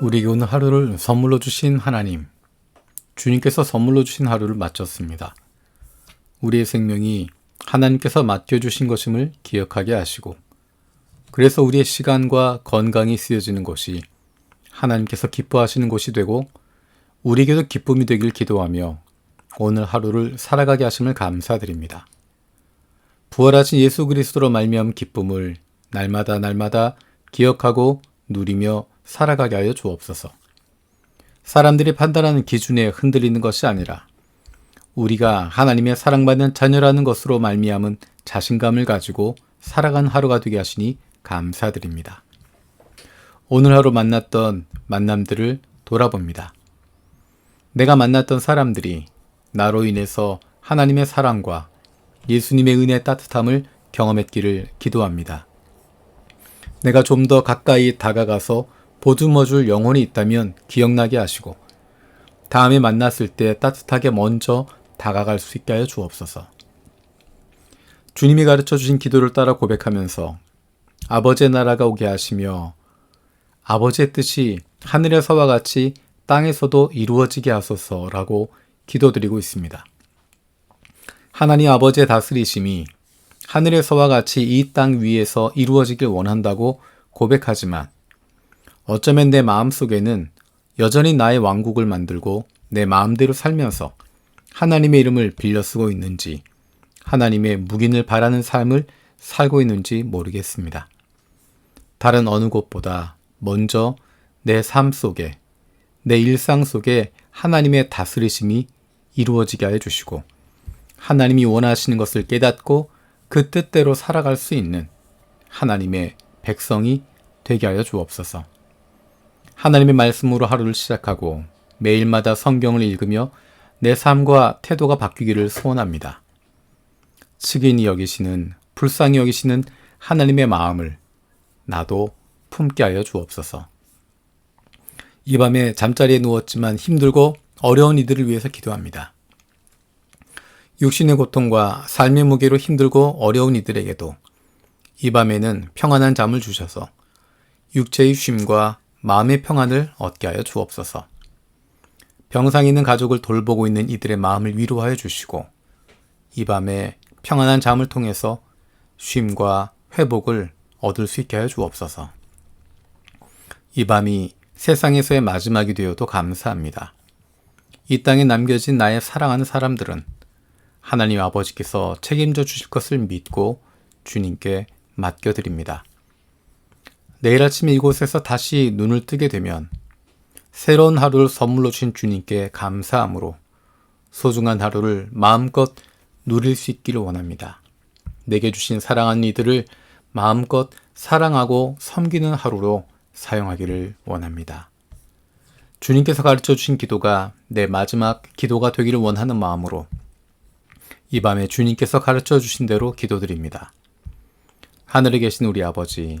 우리에게 오늘 하루를 선물로 주신 하나님, 주님께서 선물로 주신 하루를 마쳤습니다. 우리의 생명이 하나님께서 맡겨주신 것임을 기억하게 하시고, 그래서 우리의 시간과 건강이 쓰여지는 것이 하나님께서 기뻐하시는 것이 되고, 우리에게도 기쁨이 되길 기도하며 오늘 하루를 살아가게 하심을 감사드립니다. 부활하신 예수 그리스도로 말미암은 기쁨을 날마다 날마다 기억하고 누리며 살아가게 하여 주옵소서. 사람들이 판단하는 기준에 흔들리는 것이 아니라 우리가 하나님의 사랑받는 자녀라는 것으로 말미암은 자신감을 가지고 살아간 하루가 되게 하시니 감사드립니다. 오늘 하루 만났던 만남들을 돌아봅니다. 내가 만났던 사람들이 나로 인해서 하나님의 사랑과 예수님의 은혜의 따뜻함을 경험했기를 기도합니다. 내가 좀 더 가까이 다가가서 보듬어 줄 영혼이 있다면 기억나게 하시고 다음에 만났을 때 따뜻하게 먼저 다가갈 수 있게 하여 주옵소서. 주님이 가르쳐 주신 기도를 따라 고백하면서 아버지의 나라가 오게 하시며 아버지의 뜻이 하늘에서와 같이 땅에서도 이루어지게 하소서라고 기도드리고 있습니다. 하나님 아버지의 다스리심이 하늘에서와 같이 이 땅 위에서 이루어지길 원한다고 고백하지만 어쩌면 내 마음 속에는 여전히 나의 왕국을 만들고 내 마음대로 살면서 하나님의 이름을 빌려 쓰고 있는지 하나님의 묵인을 바라는 삶을 살고 있는지 모르겠습니다. 다른 어느 곳보다 먼저 내 삶 속에 내 일상 속에 하나님의 다스리심이 이루어지게 하여 주시고 하나님이 원하시는 것을 깨닫고 그 뜻대로 살아갈 수 있는 하나님의 백성이 되게 하여 주옵소서. 하나님의 말씀으로 하루를 시작하고 매일마다 성경을 읽으며 내 삶과 태도가 바뀌기를 소원합니다. 측인이 여기시는 불쌍히 여기시는 하나님의 마음을 나도 품게 하여 주옵소서. 이 밤에 잠자리에 누웠지만 힘들고 어려운 이들을 위해서 기도합니다. 육신의 고통과 삶의 무게로 힘들고 어려운 이들에게도 이 밤에는 평안한 잠을 주셔서 육체의 쉼과 마음의 평안을 얻게 하여 주옵소서. 병상 있는 가족을 돌보고 있는 이들의 마음을 위로하여 주시고 이 밤에 평안한 잠을 통해서 쉼과 회복을 얻을 수 있게 하여 주옵소서. 이 밤이 세상에서의 마지막이 되어도 감사합니다. 이 땅에 남겨진 나의 사랑하는 사람들은 하나님 아버지께서 책임져 주실 것을 믿고 주님께 맡겨드립니다. 내일 아침 이곳에서 다시 눈을 뜨게 되면 새로운 하루를 선물로 주신 주님께 감사함으로 소중한 하루를 마음껏 누릴 수 있기를 원합니다. 내게 주신 사랑하는 이들을 마음껏 사랑하고 섬기는 하루로 사용하기를 원합니다. 주님께서 가르쳐 주신 기도가 내 마지막 기도가 되기를 원하는 마음으로 이 밤에 주님께서 가르쳐 주신 대로 기도드립니다. 하늘에 계신 우리 아버지,